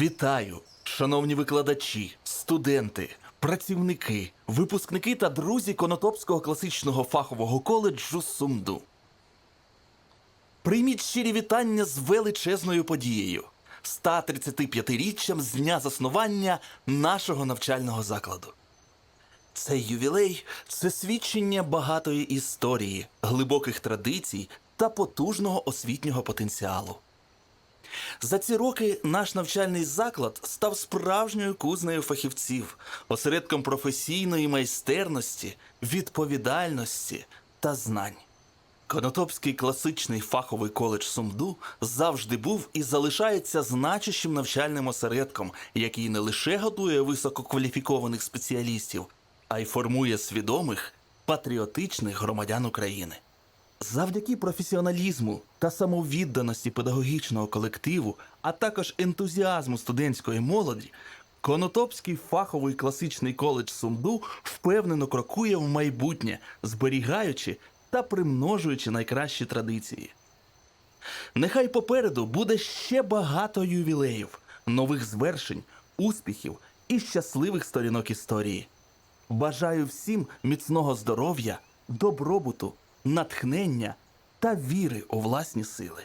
Вітаю, шановні викладачі, студенти, працівники, випускники та друзі Конотопського класичного фахового коледжу Сумду. Прийміть щирі вітання з величезною подією 135-річчям з дня заснування нашого навчального закладу. Цей ювілей це свідчення багатої історії, глибоких традицій та потужного освітнього потенціалу. За ці роки наш навчальний заклад став справжньою кузнею фахівців, осередком професійної майстерності, відповідальності та знань. Конотопський класичний фаховий коледж Сумду завжди був і залишається значущим навчальним осередком, який не лише готує висококваліфікованих спеціалістів, а й формує свідомих патріотичних громадян України. Завдяки професіоналізму та самовідданості педагогічного колективу, а також ентузіазму студентської молоді, Конотопський фаховий класичний коледж Сумду впевнено крокує в майбутнє, зберігаючи та примножуючи найкращі традиції. Нехай попереду буде ще багато ювілеїв, нових звершень, успіхів і щасливих сторінок історії. Бажаю всім міцного здоров'я, добробуту, натхнення та віри у власні сили.